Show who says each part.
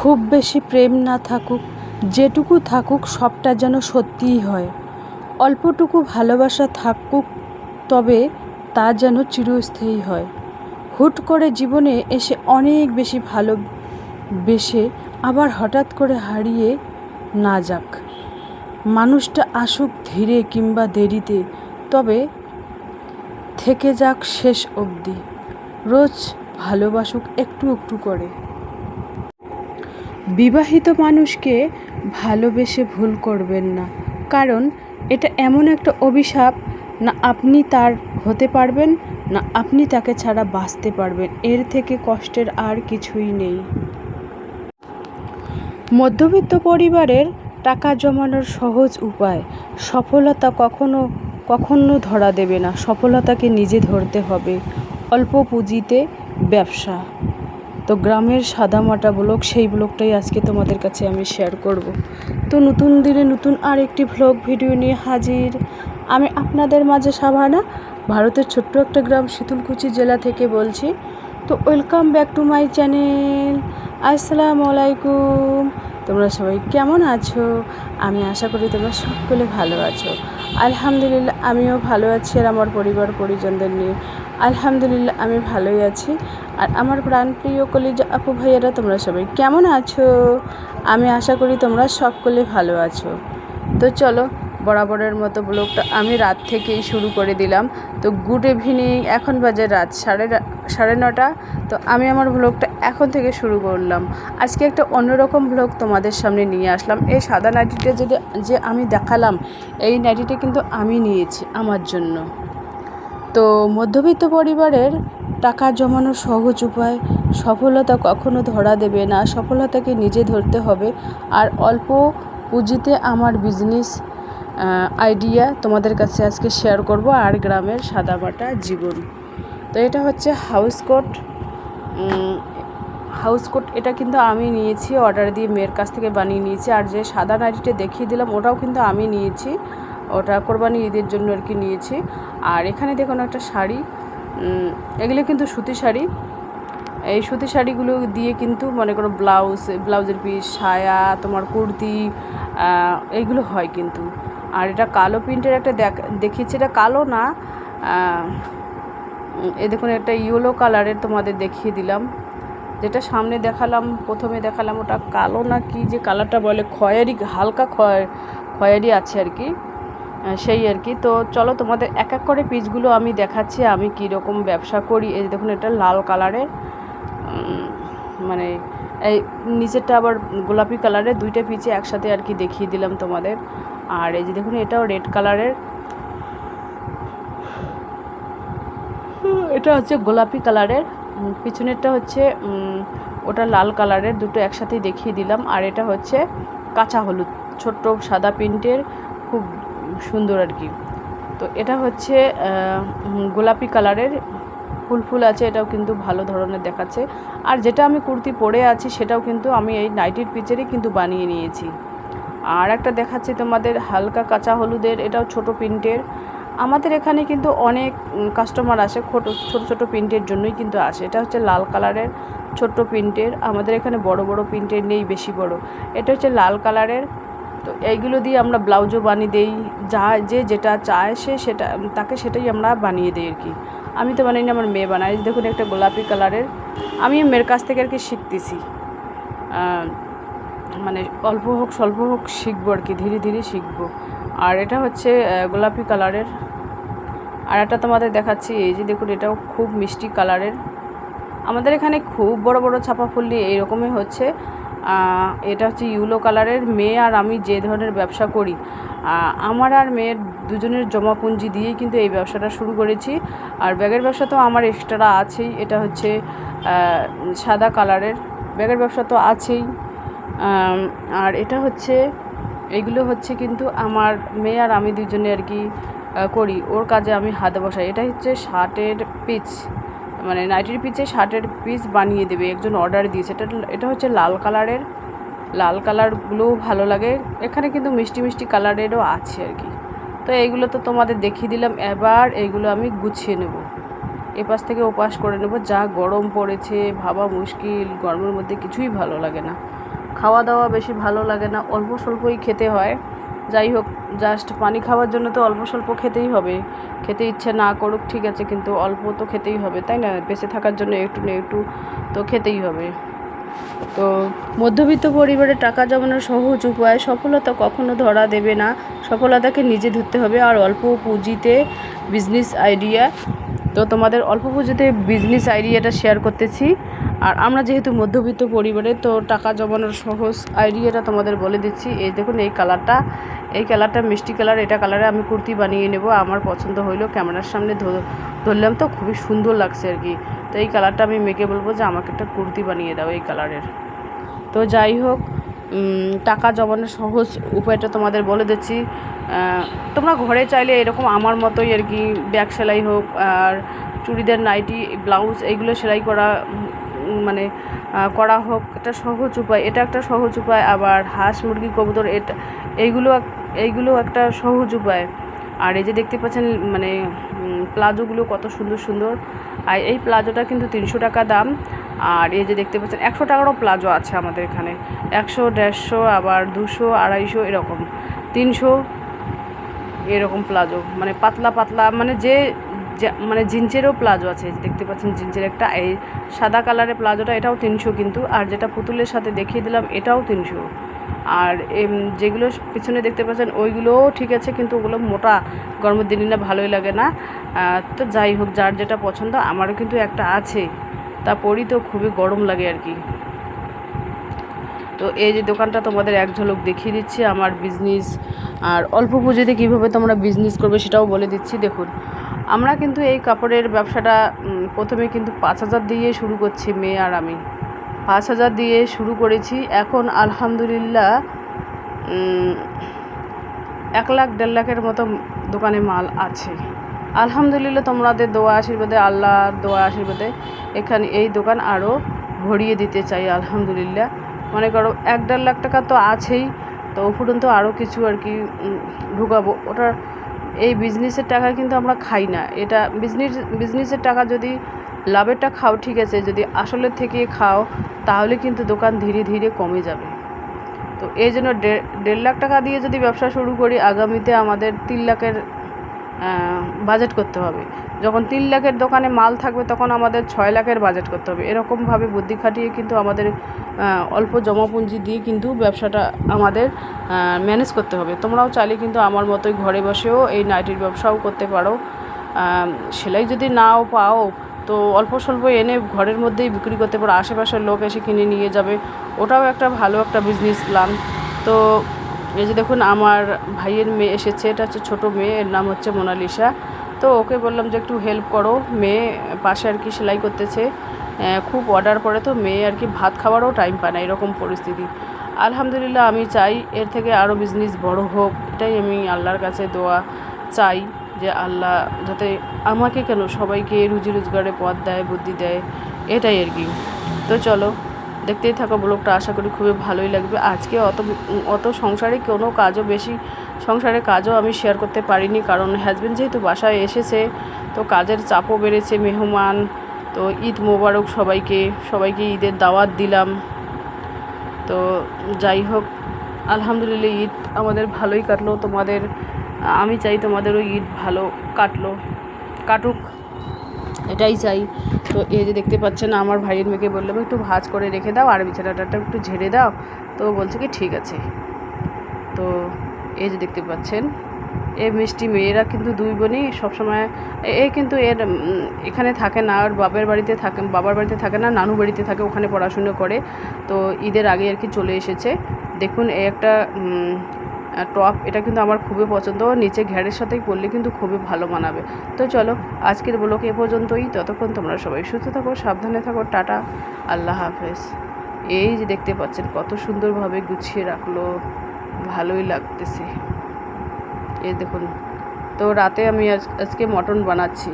Speaker 1: খুব বেশি প্রেম না থাকুক, যেটুকু থাকুক সবটা যেন সত্যিই হয়। অল্পটুকু ভালোবাসা থাকুক, তবে তা যেন চিরস্থায়ী হয়। হুট করে জীবনে এসে অনেক বেশি ভালোবেসে আবার হঠাৎ করে হারিয়ে না যাক। মানুষটা আসুক ধীরে কিংবা দেরিতে, তবে থেকে যাক শেষ অবধি। রোজ ভালোবাসুক একটু একটু করে। বিবাহিত মানুষকে ভালোবেসে ভুল করবেন না। কারণ এটা এমন একটা অভিশাপ, না আপনি তার হতে পারবেন, না আপনি তাকে ছাড়া বাঁচতে পারবেন। এর থেকে কষ্টের আর কিছুই নেই। মধ্যবিত্ত পরিবারের টাকা জমানোর সহজ উপায়, সফলতা কখনো কখনো ধরা দেবে না। সফলতাকে নিজে ধরতে হবে। অল্প পুঁজিতে ব্যবসা। তো গ্রামের সাদামাটা ব্লগ, সেই ব্লগটাই আজকে তোমাদের কাছে আমি শেয়ার করব। তো নতুন দিনে নতুন আর একটি ভ্লগ ভিডিও নিয়ে হাজির। আমি আপনাদের মাঝে সাভানা, ভারতের ছোট্ট একটা গ্রাম শীতলকুচি জেলা থেকে বলছি। তো welcome back to my channel আসসালামু আলাইকুম। তোমরা সবাই কেমন আছো? আমি আশা করি তোমরা সকলে ভালো আছো। আলহামদুলিল্লাহ, আমিও ভালো আছি আর আমার পরিবার পরিজনদের নিয়ে। আলহামদুলিল্লাহ, আমি ভালোই আছি। আর আমার প্রাণপ্রিয় কলিজা আপু ভাইয়ারা, তোমরা সবাই কেমন আছো? আমি আশা করি তোমরা সকলে ভালো আছো। তো চলো, বরাবরের মতো ব্লগটা আমি রাত থেকেই শুরু করে দিলাম। তো গুড ইভিনিং এখন বাজে রাত সাড়ে সাড়ে নটা। তো আমি আমার ব্লগটা এখন থেকে শুরু করলাম। আজকে একটা অন্যরকম ব্লগ তোমাদের সামনে নিয়ে আসলাম। এই সাদা নাইটিটা যদি, যে আমি দেখালাম, এই নাইটিটা কিন্তু আমি নিয়েছি আমার জন্য। তো মধ্যবিত্ত পরিবারের টাকা জমানোর সহজ উপায়, সফলতা কখনো ধরা দেবে না। সফলতাকে নিজে ধরতে হবে। আর অল্প পুঁজিতে আমার বিজনেস আইডিয়া তোমাদের কাছে আজকে শেয়ার করব আর গ্রামের সাদামাটা জীবন। তো এটা হচ্ছে হাউস কোট হাউস কোট এটা কিন্তু আমি নিয়েছি অর্ডার দিয়ে মেয়ের কাছ থেকে বানিয়ে নিয়েছি। আর যে সাদা নাইটিটা দেখিয়ে দিলাম, ওটাও কিন্তু আমি নিয়েছি। ওটা কোরবানি ঈদের জন্য আর কি নিয়েছি। আর এখানে দেখুন একটা শাড়ি এগুলো কিন্তু সুতি শাড়ি। এই সুতি শাড়িগুলো দিয়ে কিন্তু মনে করো ব্লাউজ, ব্লাউজের পিস, সায়া, তোমার কুর্তি এইগুলো হয় কিন্তু। আর এটা কালো প্রিন্টের একটা দেখিয়েছি, এটা কালো না এ দেখুন একটা ইয়েলো কালারের তোমাদের দেখিয়ে দিলাম। যেটা সামনে দেখালাম, প্রথমে দেখালাম, ওটা কালো না কি যে কালারটা বলে, খয়েরি, হালকা খয়, খয়েরি আছে আর কি। সেই আর কি। তো চলো তোমাদের এক এক করে পিসগুলো আমি দেখাচ্ছি, আমি কী রকম ব্যবসা করি। এই দেখুন, এটা লাল কালারের মানে এই নিচেরটা আবার গোলাপি কালারের, দুইটা পিচে একসাথে আর কি দেখিয়ে দিলাম তোমাদের। আর এই যে দেখুন, এটাও রেড কালারের। এটা হচ্ছে গোলাপি কালারের পিছনেরটা হচ্ছে ওটা লাল কালারের, দুটো একসাথেই দেখিয়ে দিলাম। আর এটা হচ্ছে কাঁচা হলুদ, ছোট্ট সাদা প্রিন্টের, খুব সুন্দর আর কি। তো এটা হচ্ছে গোলাপি কালারের ফুল ফুল আছে, এটাও কিন্তু ভালো ধরনের দেখাচ্ছে। আর যেটা আমি কুর্তি পরে আছি, সেটাও কিন্তু আমি এই নাইটির পিচেরই কিন্তু বানিয়ে নিয়েছি। আর একটা দেখাচ্ছি তোমাদের, হালকা কাঁচা হলুদের, এটাও ছোট প্রিন্টের। আমাদের এখানে কিন্তু অনেক কাস্টমার আসে, ছোটো ছোটো ছোটো প্রিন্টের জন্যই কিন্তু আসে। এটা হচ্ছে লাল কালারের ছোট্ট প্রিন্টের, আমাদের এখানে বড় বড় প্রিন্টের নেই বেশি বড়। এটা হচ্ছে লাল কালারের তো এইগুলো দিয়ে আমরা ব্লাউজও বানিয়ে দিই, যা যে যেটা চায় সে সেটা, তাকে সেটাই আমরা বানিয়ে দিই আর কি। আমি তো বানাই আমার মেয়ে বানাই দেখুন একটা গোলাপি কালারের, আমি মেয়ের কাছ থেকে আর কি শিখতেছি। মানে অল্প হোক, স্বল্প হোক শিখব আর কি, ধীরে ধীরে শিখব। আর এটা হচ্ছে গোলাপি কালারের। আর একটা তোমাদের দেখাচ্ছি, এই যে দেখুন এটাও খুব মিষ্টি কালারের। আমাদের এখানে খুব বড় বড় ছাপা ফুললি এইরকমই হচ্ছে। এটা হচ্ছে ইউলো কালারের মেয়ে আর আমি যে ধরনের ব্যবসা করি। আমার আর মেয়ের দুজনের জমা পুঁজি দিয়েই কিন্তু এই ব্যবসাটা শুরু করেছি। আর ব্যাগের ব্যবসা তো আমার এক্সট্রা আছেই, এটা হচ্ছে সাদা কালারের। ব্যাগের ব্যবসা তো আছেই। আর এটা হচ্ছে, এগুলো হচ্ছে কিন্তু আমার মেয়ে আর আমি দুজনে আর কি করি। ওর কাজে আমি হাতে বসাই। এটা হচ্ছে শার্টের পিচ। মানে নাইটির পিচে শার্টের পিস বানিয়ে দেবে, একজন অর্ডার দিয়েছে। এটা এটা হচ্ছে লাল কালারের, লাল কালারগুলোও ভালো লাগে। এখানে কিন্তু মিষ্টি মিষ্টি কালারেরও আছে আর কি। তো এইগুলো তো তোমাদের দেখিয়ে দিলাম। এবার এইগুলো আমি গুছিয়ে নেব। এপাশ থেকে ওপাশ করে নেব। যা গরম পড়েছে, ভাবা মুশকিল, গরমের মধ্যে কিছুই ভালো লাগে না। খাওয়া দাওয়া বেশি ভালো লাগে না। অল্প স্বল্পই খেতে হয়। যাই হোক জাস্ট পানি খাওয়ার জন্য তো অল্প স্বল্প খেতেই হবে। খেতে ইচ্ছে না করুক, ঠিক আছে, কিন্তু অল্প তো খেতেই হবে, তাই না? বেঁচে থাকার জন্য একটু না একটু তো খেতেই হবে। তো মধ্যবিত্ত পরিবারে টাকা জমানোর সহজ উপায়, সফলতা কখনো ধরা দেবে না। সফলতাকে নিজে ধরতে হবে, আর অল্প পুঁজিতে বিজনেস আইডিয়া তো তোমাদের অল্প পুঁজিতে বিজনেস আইডিয়াটা শেয়ার করতেছি। আর আমরা যেহেতু মধ্যবিত্ত পরিবারে, তো টাকা জমানোর সহজ আইডিয়াটা তোমাদের বলে দিচ্ছি। এই দেখুন, এই কালারটা এই কালারটা মিষ্টি কালার, এটা কালারে আমি কুর্তি বানিয়ে নেব। আমার পছন্দ হইল ক্যামেরার সামনে ধরলাম তো খুবই সুন্দর লাগছে আর কি। তো এই কালারটা আমি মেয়েকে বলব যে আমাকে একটা কুর্তি বানিয়ে দাও এই কালারের। তো যাই হোক টাকা জমানোর সহজ উপায়টা তোমাদের বলে দিচ্ছি। তোমরা ঘরে চাইলে এরকম আমার মতোই আর কি, ব্যাগ সেলাই হোক আর চুড়িদার, নাইটি, ব্লাউজ এইগুলো সেলাই করা মানে করা হোক, এটা সহজ উপায়। এটা একটা সহজ উপায়, আবার হাঁস, মুরগি কবুতর এটা, এইগুলো এইগুলো একটা সহজ উপায়। আর এই যে দেখতে পাচ্ছেন মানে প্লাজোগুলো কত সুন্দর সুন্দর। আর এই প্লাজোটা কিন্তু তিনশো টাকা দাম। আর এই যে দেখতে পাচ্ছেন, একশো টাকারও প্লাজো আছে আমাদের এখানে। একশো, দেড়শো, আবার দুশো, আড়াইশো, এরকম। তিনশো, এরকম প্লাজো। মানে পাতলা পাতলা মানে যা- মানে জিন্সেরও প্লাজো আছে দেখতে পাচ্ছেন জিন্সের একটা, এই সাদা কালারের প্লাজোটা এটাও তিনশো কিন্তু, আর যেটা পুতুলের সাথে দেখিয়ে দিলাম এটাও তিনশো। আর যেগুলো পিছনে দেখতে পাচ্ছেন ওইগুলোও ঠিক আছে, কিন্তু ওগুলো মোটা, গরমের দিনে না ভালোই লাগে না। তো যাই হোক, যার যেটা পছন্দ, আমারও কিন্তু একটা আছে। তা পরি তো খুবই গরম লাগে আর কি। তো এই যে দোকানটা তোমাদের এক ঝলক দেখিয়ে দিচ্ছি, আমার বিজনেস আর অল্প পুঁজিতে কীভাবে তোমরা বিজনেস করবে সেটাও বলে দিচ্ছি, দেখুন। আমরা কিন্তু এই কাপড়ের ব্যবসাটা প্রথমে কিন্তু পাঁচ হাজার দিয়ে শুরু করছি মেয়ে আর আমি। পাঁচ হাজার দিয়ে শুরু করেছি। এখন আলহামদুলিল্লাহ এক লাখ, দেড় লাখের মতো দোকানে মাল আছে। আলহামদুলিল্লাহ, তোমাদের দোয়া আশীর্বাদে আল্লাহ দোয়া আশীর্বাদে এখানে এই দোকান আরও ভরিয়ে দিতে চাই, আলহামদুলিল্লাহ। মনে করো, এক দেড় লাখ টাকা তো আছেই, তো উপরন্ত আরও কিছু আর কি ঢুকাবো। ওটা এই বিজনেসের টাকা কিন্তু আমরা খাই না। এটা বিজনেস বিজনেসের টাকা যদি লাভেরটা খাও, ঠিক আছে, যদি আসলের থেকে খাও, তাহলে কিন্তু দোকান ধীরে ধীরে কমে যাবে। তো এই জন্য দেড় লাখ টাকা দিয়ে যদি ব্যবসা শুরু করি, আগামীতে আমাদের তিন লাখের বাজেট করতে হবে। যখন তিন লাখের দোকানে মাল থাকবে, তখন আমাদের ছয় লাখের বাজেট করতে হবে। এরকমভাবে বুদ্ধি খাটিয়ে কিন্তু আমাদের অল্প জমাপুঞ্জি দিয়ে কিন্তু ব্যবসাটা আমাদের ম্যানেজ করতে হবে। তোমরাও চাইলে কিন্তু আমার মতোই ঘরে বসেও এই নাইটির ব্যবসাও করতে পারো। সেলাই যদি নাও পাও, তো অল্প স্বল্প এনে ঘরের মধ্যেই বিক্রি করতে পারো। আশেপাশের লোক এসে কিনে নিয়ে যাবে। ওটাও একটা ভালো একটা বিজনেস প্ল্যান তো এই যে দেখুন, আমার ভাইয়ের মেয়ে এসেছে। এটা হচ্ছে ছোটো মেয়ে, এর নাম হচ্ছে মোনালিসা। তো ওকে বললাম যে একটু হেল্প করো। মেয়ে পাশে আর কি সেলাই করতেছে। খুব অর্ডার পড়ে তো, মেয়ে আর কি ভাত খাওয়ারও টাইম পায় না এরকম পরিস্থিতি। আলহামদুলিল্লাহ আমি চাই, এর থেকে আরও বিজনেস বড় হোক। এটাই আমি আল্লাহর কাছে দোয়া চাই যে আল্লাহ যাতে আমাকে কেন সবাইকে রুজি রোজগারে পথ দেয়, বুদ্ধি দেয়। এটাই আর কি। তো চলো দেখতেই থাকো ব্লগটা, আশা করি খুবই ভালোই লাগবে। আজকে অত অত সংসারে কোনো কাজও বেশি, সংসারে কাজও আমি শেয়ার করতে পারিনি কারণ হাজব্যান্ড যেহেতু বাসায় এসেছে, তো কাজের চাপও বেড়েছে, মেহমান, তো ঈদ মোবারক সবাইকে সবাইকে ঈদের দাওয়াত দিলাম। তো যাই হোক, আলহামদুলিল্লাহ ঈদ আমাদের ভালোই কাটলো। তোমাদের, আমি চাই তোমাদেরও ঈদ ভালো কাটলো, কাটুক। এটাই চাই। তো এই যে দেখতে পাচ্ছেন, আমার ভাইয়ের মেয়েকে বললাম, একটু ভাজ করে রেখে দাও আর বিছানাটা একটু ঝেড়ে দাও। তো বলছে কি, ঠিক আছে। তো এই যে দেখতে পাচ্ছেন, এ মিষ্টি মেয়েরা কিন্তু দুই বোনই সবসময়, এ কিন্তু এর এখানে থাকে না, আর বাবার বাড়িতে থাকে, বাবার বাড়িতে থাকে না, নানু বাড়িতে থাকে, ওখানে পড়াশুনো করে। তো ঈদের আগে আর কি চলে এসেছে। দেখুন, এ একটা টপ এটা কিন্তু আমার খুবই পছন্দ। নিচে ঘ্যারের সাথেই পরলে কিন্তু খুবই ভালো মানাবে। তো চলো, আজকের ব্লগ এ পর্যন্তই। ততক্ষণ তোমরা সবাই সুস্থ থাকো, সাবধানে থাকো, টাটা, আল্লাহ হাফেজ। এই যে দেখতে পাচ্ছেন, কত সুন্দরভাবে গুছিয়ে রাখল, ভালোই লাগতেছে। এই দেখুন, তো রাতে আমি আজ, আজকে মটন বানাচ্ছি।